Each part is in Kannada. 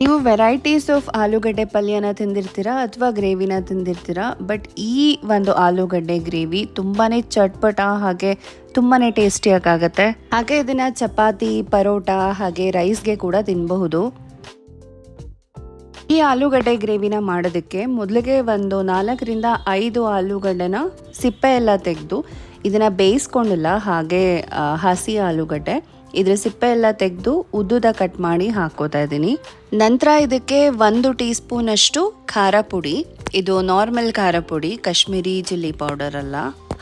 ನೀವು ವೆರೈಟೀಸ್ ಆಫ್ ಆಲೂಗಡ್ಡೆ ಪಲ್ಯನ ತಿಂದಿರ್ತೀರಾ ಅಥವಾ ಗ್ರೇವಿನ ತಿಂದಿರ್ತೀರಾ? ಬಟ್ ಈ ಒಂದು ಆಲೂಗಡ್ಡೆ ಗ್ರೇವಿ ತುಂಬಾ ಚಟ್ಪಟ ಹಾಗೆ ತುಂಬಾ ಟೇಸ್ಟಿಯಾಗತ್ತೆ ಹಾಗೆ ಇದನ್ನು ಚಪಾತಿ, ಪರೋಟ ಹಾಗೆ ರೈಸ್ಗೆ ಕೂಡ ತಿನ್ನಬಹುದು ಈ ಆಲೂಗಡ್ಡೆ ಗ್ರೇವಿನ ಮಾಡೋದಕ್ಕೆ ಮೊದಲಿಗೆ ಒಂದು ನಾಲ್ಕರಿಂದ ಐದು ಆಲೂಗಡ್ಡೆನ ಸಿಪ್ಪೆ ಎಲ್ಲ ತೆಗೆದು ಇದನ್ನು ಬೇಯಿಸ್ಕೊಂಡಿಲ್ಲ, ಹಾಗೆ ಹಸಿ ಆಲೂಗಡ್ಡೆ. ಇದ್ರ ಸಿಪ್ಪೆ ಎಲ್ಲ ತೆಗೆದು ಉದ್ದುದ ಕಟ್ ಮಾಡಿ ಹಾಕೋತಾ ಇದ್ದೀನಿ. ನಂತರ ಇದಕ್ಕೆ ಒಂದು ಟೀ ಸ್ಪೂನ್ ಅಷ್ಟು ಖಾರ ಪುಡಿ, ಇದು ನಾರ್ಮಲ್ ಖಾರ ಪುಡಿ, ಕಾಶ್ಮೀರಿ ಚಿಲ್ಲಿ ಪೌಡರ್ ಅಲ್ಲ.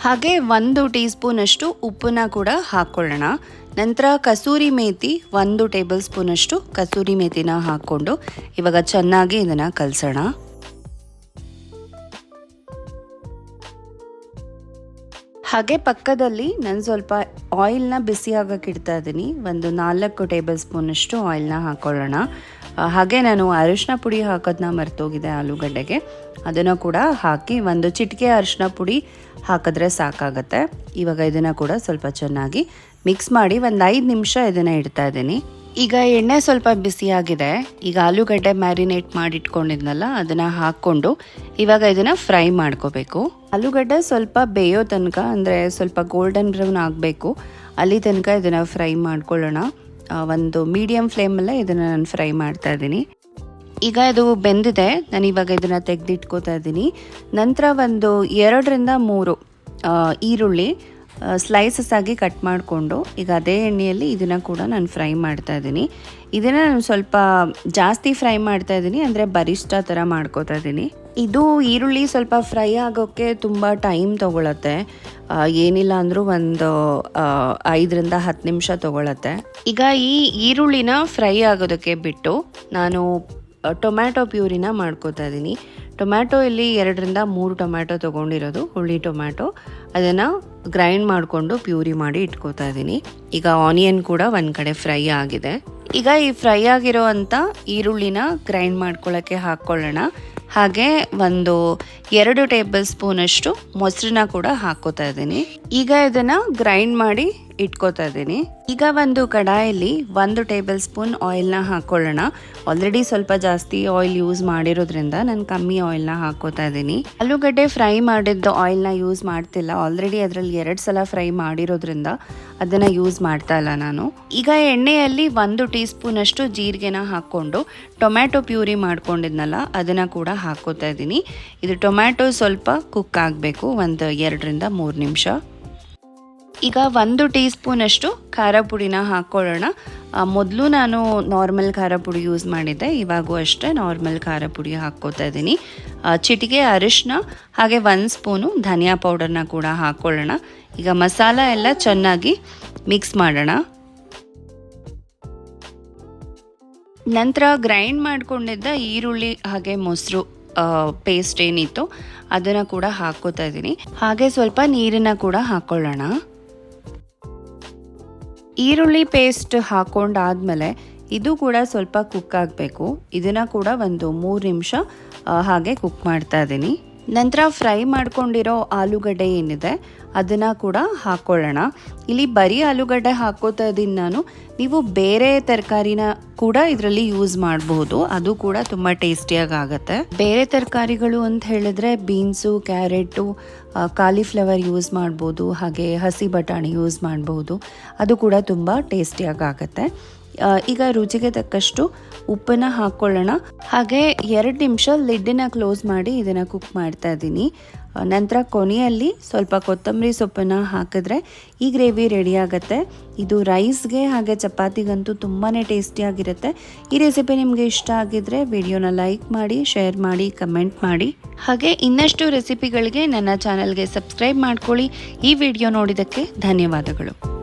ಹಾಗೆ ಒಂದು ಟೀ ಸ್ಪೂನ್ ಅಷ್ಟು ಉಪ್ಪನ್ನ ಕೂಡ ಹಾಕ್ಕೊಳ್ಳೋಣ ನಂತರ ಕಸೂರಿ ಮೇತಿ ಒಂದು ಟೇಬಲ್ ಸ್ಪೂನ್ ಅಷ್ಟು ಕಸೂರಿ ಮೇಥಿನ ಹಾಕ್ಕೊಂಡು ಇವಾಗ ಚೆನ್ನಾಗಿ ಇದನ್ನ ಕಲಸೋಣ. ಹಾಗೆ ಪಕ್ಕದಲ್ಲಿ ನಾನು ಸ್ವಲ್ಪ ಆಯಿಲ್ನ ಬಿಸಿ ಇಡ್ತಾ ಇದ್ದೀನಿ. ಒಂದು ನಾಲ್ಕು ಟೇಬಲ್ ಸ್ಪೂನ್ ಅಷ್ಟು ಆಯಿಲ್ನ ಹಾಕೊಳ್ಳೋಣ ಹಾಗೆ ನಾನು ಅರಿಶಿನ ಪುಡಿ ಹಾಕೋದನ್ನ ಮರ್ತೋಗಿದೆ ಆಲೂಗಡ್ಡೆಗೆ. ಅದನ್ನು ಕೂಡ ಹಾಕಿ ಒಂದು ಚಿಟಿಕೆ ಅರಿಶಿನ ಪುಡಿ ಹಾಕಿದ್ರೆ ಸಾಕಾಗತ್ತೆ. ಇವಾಗ ಇದನ್ನು ಕೂಡ ಸ್ವಲ್ಪ ಚೆನ್ನಾಗಿ ಮಿಕ್ಸ್ ಮಾಡಿ ಒಂದು ಐದು ನಿಮಿಷ ಇದನ್ನು ಇಡ್ತಾ ಇದ್ದೀನಿ. ಈಗ ಎಣ್ಣೆ ಸ್ವಲ್ಪ ಬಿಸಿಯಾಗಿದೆ ಈಗ ಆಲೂಗಡ್ಡೆ ಮ್ಯಾರಿನೇಟ್ ಮಾಡಿ ಇಟ್ಕೊಂಡಿದ್ನಲ್ಲ ಅದನ್ನ ಹಾಕ್ಕೊಂಡು ಇವಾಗ ಇದನ್ನು ಫ್ರೈ ಮಾಡ್ಕೋಬೇಕು. ಆಲೂಗಡ್ಡೆ ಸ್ವಲ್ಪ ಬೇಯೋ ತನಕ, ಅಂದರೆ ಸ್ವಲ್ಪ ಗೋಲ್ಡನ್ ಬ್ರೌನ್ ಆಗಬೇಕು, ಅಲ್ಲಿ ತನಕ ಇದನ್ನು ಫ್ರೈ ಮಾಡ್ಕೊಳ್ಳೋಣ. ಒಂದು ಮೀಡಿಯಂ ಫ್ಲೇಮಲ್ಲೇ ಇದನ್ನು ನಾನು ಫ್ರೈ ಮಾಡ್ತಾ ಇದ್ದೀನಿ. ಈಗ ಇದು ಬೆಂದಿದೆ, ನಾನು ಇವಾಗ ಇದನ್ನು ತೆಗೆದಿಟ್ಕೋತಾ ಇದ್ದೀನಿ. ನಂತರ ಒಂದು ಎರಡರಿಂದ ಮೂರು ಈರುಳ್ಳಿ ಸ್ಲೈಸಸ್ ಆಗಿ ಕಟ್ ಮಾಡಿಕೊಂಡು ಈಗ ಅದೇ ಎಣ್ಣೆಯಲ್ಲಿ ಇದನ್ನು ಕೂಡ ನಾನು ಫ್ರೈ ಮಾಡ್ತಾ ಇದ್ದೀನಿ. ಇದನ್ನು ನಾನು ಸ್ವಲ್ಪ ಜಾಸ್ತಿ ಫ್ರೈ ಮಾಡ್ತಾ ಇದ್ದೀನಿ, ಅಂದರೆ ಬರಿಷ್ಠ ಥರ ಮಾಡ್ಕೋತಾ ಇದ್ದೀನಿ. ಇದು ಈರುಳ್ಳಿ ಸ್ವಲ್ಪ ಫ್ರೈ ಆಗೋಕ್ಕೆ ತುಂಬ ಟೈಮ್ ತೊಗೊಳತ್ತೆ. ಏನಿಲ್ಲ ಅಂದರೂ ಒಂದು ಐದರಿಂದ ಹತ್ತು ನಿಮಿಷ ತೊಗೊಳತ್ತೆ. ಈಗ ಈ ಈರುಳ್ಳಿನ ಫ್ರೈ ಆಗೋದಕ್ಕೆ ಬಿಟ್ಟು ನಾನು ಟೊಮ್ಯಾಟೊ ಪ್ಯೂರಿನ ಮಾಡ್ಕೋತಾ ಇದ್ದೀನಿ. ಟೊಮ್ಯಾಟೊ ಇಲ್ಲಿ ಎರಡರಿಂದ ಮೂರು ಟೊಮ್ಯಾಟೊ ತೊಗೊಂಡಿರೋದು, ಹುಳಿ ಟೊಮ್ಯಾಟೊ. ಅದನ್ನು ಗ್ರೈಂಡ್ ಮಾಡಿಕೊಂಡು ಪ್ಯೂರಿ ಮಾಡಿ ಇಟ್ಕೋತಾ ಇದ್ದೀನಿ ಈಗ ಆನಿಯನ್ ಕೂಡ ಒಂದು ಕಡೆ ಫ್ರೈ ಆಗಿದೆ. ಈಗ ಈ ಫ್ರೈ ಆಗಿರೋ ಅಂಥ ಈರುಳ್ಳಿನ ಗ್ರೈಂಡ್ ಮಾಡ್ಕೊಳ್ಳೋಕ್ಕೆ ಹಾಕ್ಕೊಳ್ಳೋಣ ಹಾಗೆ ಒಂದು ಎರಡು ಟೇಬಲ್ ಸ್ಪೂನಷ್ಟು ಮೊಸರನ್ನ ಕೂಡ ಹಾಕೋತಾ ಇದ್ದೀನಿ ಈಗ ಇದನ್ನು ಗ್ರೈಂಡ್ ಮಾಡಿ ಇಟ್ಕೋತಾ ಇದ್ದೀನಿ. ಈಗ ಒಂದು ಕಡಾಯಲ್ಲಿ ಒಂದು ಟೇಬಲ್ ಸ್ಪೂನ್ ಆಯಿಲ್ನ ಹಾಕೊಳ್ಳೋಣ. ಆಲ್ರೆಡಿ ಸ್ವಲ್ಪ ಜಾಸ್ತಿ ಆಯಿಲ್ ಯೂಸ್ ಮಾಡಿರೋದ್ರಿಂದ ನಾನು ಕಮ್ಮಿ ಆಯಿಲ್ನ ಹಾಕೋತಾ ಇದ್ದೀನಿ. ಆಲೂಗಡ್ಡೆ ಫ್ರೈ ಮಾಡಿದ್ದು ಆಯಿಲ್ನ ಯೂಸ್ ಮಾಡ್ತಿಲ್ಲ. ಆಲ್ರೆಡಿ ಅದರಲ್ಲಿ ಎರಡು ಸಲ ಫ್ರೈ ಮಾಡಿರೋದ್ರಿಂದ ಅದನ್ನು ಯೂಸ್ ಮಾಡ್ತಾ ಇಲ್ಲ ನಾನು. ಈಗ ಎಣ್ಣೆಯಲ್ಲಿ ಒಂದು ಟೀ ಸ್ಪೂನ್ ಅಷ್ಟು ಜೀರಿಗೆನ ಹಾಕ್ಕೊಂಡು ಟೊಮ್ಯಾಟೊ ಪ್ಯೂರಿ ಮಾಡ್ಕೊಂಡಿದ್ನಲ್ಲ, ಅದನ್ನು ಕೂಡ ಹಾಕೋತಾ ಇದ್ದೀನಿ. ಇದು ಟೊಮ್ಯಾಟೊ ಸ್ವಲ್ಪ ಕುಕ್ ಆಗಬೇಕು. ಒಂದು ಎರಡರಿಂದ ಮೂರು ನಿಮಿಷ. ಈಗ ಒಂದು ಟೀ ಸ್ಪೂನ್ ಅಷ್ಟು ಖಾರ ಪುಡಿನ ಹಾಕ್ಕೊಳ್ಳೋಣ ಮೊದಲು ನಾನು ನಾರ್ಮಲ್ ಖಾರ ಪುಡಿ ಯೂಸ್ ಮಾಡಿದ್ದೆ, ಇವಾಗೂ ಅಷ್ಟೇ ನಾರ್ಮಲ್ ಖಾರ ಪುಡಿ ಹಾಕ್ಕೋತಾ ಇದ್ದೀನಿ. ಚಿಟಿಕೆ ಅರಿಶಿನ ಹಾಗೆ ಒಂದು ಸ್ಪೂನು ಧನಿಯಾ ಪೌಡರ್ನ ಕೂಡ ಹಾಕ್ಕೊಳ್ಳೋಣ ಈಗ ಮಸಾಲ ಎಲ್ಲ ಚೆನ್ನಾಗಿ ಮಿಕ್ಸ್ ಮಾಡೋಣ. ನಂತರ ಗ್ರೈಂಡ್ ಮಾಡಿಕೊಂಡಿದ್ದ ಈರುಳ್ಳಿ ಹಾಗೆ ಮೊಸರು ಪೇಸ್ಟ್ ಏನಿತ್ತು ಅದನ್ನು ಕೂಡ ಹಾಕ್ಕೋತಾ ಇದ್ದೀನಿ. ಹಾಗೆ ಸ್ವಲ್ಪ ನೀರನ್ನು ಕೂಡ ಹಾಕೊಳ್ಳೋಣ. ಈರುಳ್ಳಿ ಪೇಸ್ಟ್ ಹಾಕೊಂಡಾದ್ಮೇಲೆ ಇದು ಕೂಡ ಸ್ವಲ್ಪ ಕುಕ್ ಆಗಬೇಕು. ಇದನ್ನು ಕೂಡ ಒಂದು ಮೂರು ನಿಮಿಷ ಹಾಗೆ ಕುಕ್ ಮಾಡ್ತಾ ಇದ್ದೀನಿ. ನಂತರ ಫ್ರೈ ಮಾಡ್ಕೊಂಡಿರೋ ಆಲೂಗಡ್ಡೆ ಏನಿದೆ, ಅದನ್ನ ಕೂಡ ಹಾಕೊಳ್ಳೋಣ. ಇಲ್ಲಿ ಬರೀ ಆಲೂಗಡ್ಡೆ ಹಾಕೋತಾ ನಾನು. ನೀವು ಬೇರೆ ತರಕಾರಿನ ಕೂಡ ಇದರಲ್ಲಿ ಯೂಸ್ ಮಾಡಬಹುದು ಅದು ಕೂಡ ತುಂಬ ಟೇಸ್ಟಿಯಾಗಿ ಆಗುತ್ತೆ ಬೇರೆ ತರಕಾರಿಗಳು ಅಂತ ಹೇಳಿದ್ರೆ ಬೀನ್ಸು, ಕ್ಯಾರೆಟು ಕಾಲಿಫ್ಲವರ್ ಯೂಸ್ ಮಾಡ್ಬೋದು. ಹಾಗೆ ಹಸಿ ಬಟಾಣಿ ಯೂಸ್ ಮಾಡ್ಬೋದು. ಅದು ಕೂಡ ತುಂಬ ಟೇಸ್ಟಿಯಾಗಿ ಆಗುತ್ತೆ ಈಗ ರುಚಿಗೆ ತಕ್ಕಷ್ಟು ಉಪ್ಪನ್ನ ಹಾಕ್ಕೊಳ್ಳೋಣ ಹಾಗೆ ಎರಡು ನಿಮಿಷ ಲಿಡ್ಡನ್ನ ಕ್ಲೋಸ್ ಮಾಡಿ ಇದನ್ನು ಕುಕ್ ಮಾಡ್ತಾ ಇದ್ದೀನಿ. ನಂತರ ಕೊನೆಯಲ್ಲಿ ಸ್ವಲ್ಪ ಕೊತ್ತಂಬರಿ ಸೊಪ್ಪನ್ನು ಹಾಕಿದ್ರೆ ಈ ಗ್ರೇವಿ ರೆಡಿ ಆಗುತ್ತೆ. ಇದು ರೈಸ್ಗೆ ಹಾಗೆ ಚಪಾತಿಗಂತೂ ತುಂಬಾ ಟೇಸ್ಟಿಯಾಗಿರುತ್ತೆ ಈ ರೆಸಿಪಿ ನಿಮಗೆ ಇಷ್ಟ ಆಗಿದ್ರೆ ವಿಡಿಯೋನ ಲೈಕ್ ಮಾಡಿ, ಶೇರ್ ಮಾಡಿ, ಕಮೆಂಟ್ ಮಾಡಿ. ಹಾಗೆ ಇನ್ನಷ್ಟು ರೆಸಿಪಿಗಳಿಗೆ ನನ್ನ ಚಾನಲ್ಗೆ ಸಬ್ಸ್ಕ್ರೈಬ್ ಮಾಡ್ಕೊಳ್ಳಿ. ಈ ವಿಡಿಯೋ ನೋಡಿದ್ದಕ್ಕೆ ಧನ್ಯವಾದಗಳು.